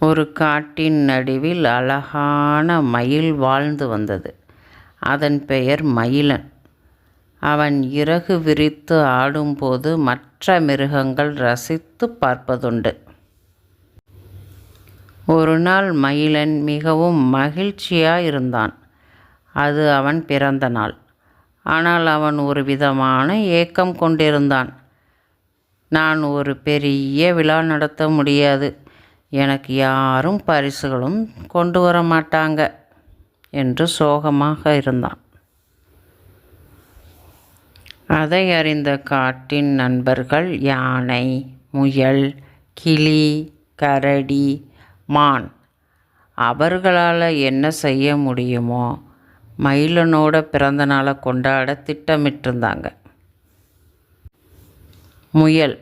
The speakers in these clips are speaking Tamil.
ஒரு காட்டின் நடுவில் அழகான மயில் வாழ்ந்து வந்தது. அதன் பெயர் மயிலன். அவன் இறகு விரித்து ஆடும்போது மற்ற மிருகங்கள் ரசித்து பார்ப்பதுண்டு. ஒரு நாள் மயிலன் மிகவும் மகிழ்ச்சியாக இருந்தான் அது அவன் பிறந்த நாள். ஆனால் அவன் ஒரு விதமான ஏக்கம் கொண்டிருந்தான். நான் ஒரு பெரிய விழா நடத்த முடியாது. எனக்கு யாரும் பரிசுகளும் கொண்டு வர மாட்டாங்க என்று சோகமாக இருந்தான். அதை அறிந்த காட்டின் நண்பர்கள் யானை முயல் கிளி கரடி மான் அவர்களால் என்ன செய்ய முடியுமோ மயிலனோட பிறந்த நாளை கொண்டாட திட்டமிட்டிருந்தாங்க. முயல்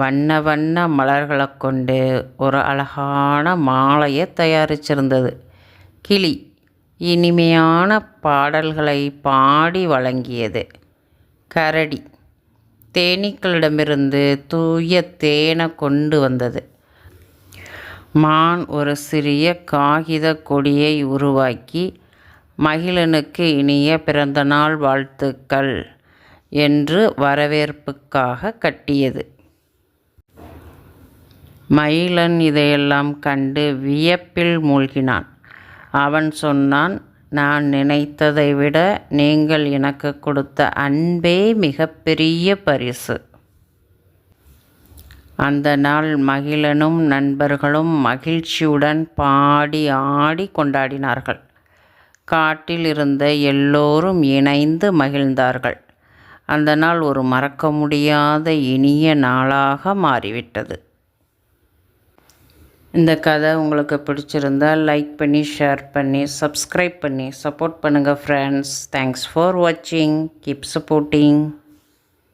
வண்ண வண்ண மலர்களை கொண்டு ஒரு அழகான மாலையை தயாரிச்சிருந்தது. கிளி இனிமையான பாடல்களை பாடி வழங்கியது. கரடி தேனீக்களிடமிருந்து தூய தேனை கொண்டு வந்தது. மான் ஒரு சிறிய காகித கொடியை உருவாக்கி மகிழனுக்கு இனிய பிறந்தநாள் வாழ்த்துக்கள் என்று வரவேற்புக்காக கட்டியது. மயிலன் இதையெல்லாம் கண்டு வியப்பில் மூழ்கினான். அவன் சொன்னான் நான் நினைத்ததை விட நீங்கள் எனக்கு கொடுத்த அன்பே மிகப்பெரிய பரிசு அந்த நாள் மகிழனும் நண்பர்களும் மகிழ்ச்சியுடன் பாடி ஆடி கொண்டாடினார்கள். காட்டில் இருந்த எல்லோரும் இணைந்து மகிழ்ந்தார்கள். அந்த நாள் ஒரு மறக்க முடியாத இனிய நாளாக மாறிவிட்டது. இந்த கதை உங்களுக்கு பிடிச்சிருந்தா லைக் பண்ணி ஷேர் பண்ணி சப்ஸ்கிரைப் பண்ணி சப்போர்ட் பண்ணுங்கள் ஃப்ரெண்ட்ஸ் தேங்க்ஸ் ஃபார் வாட்சிங் கீப் சப்போர்ட்டிங்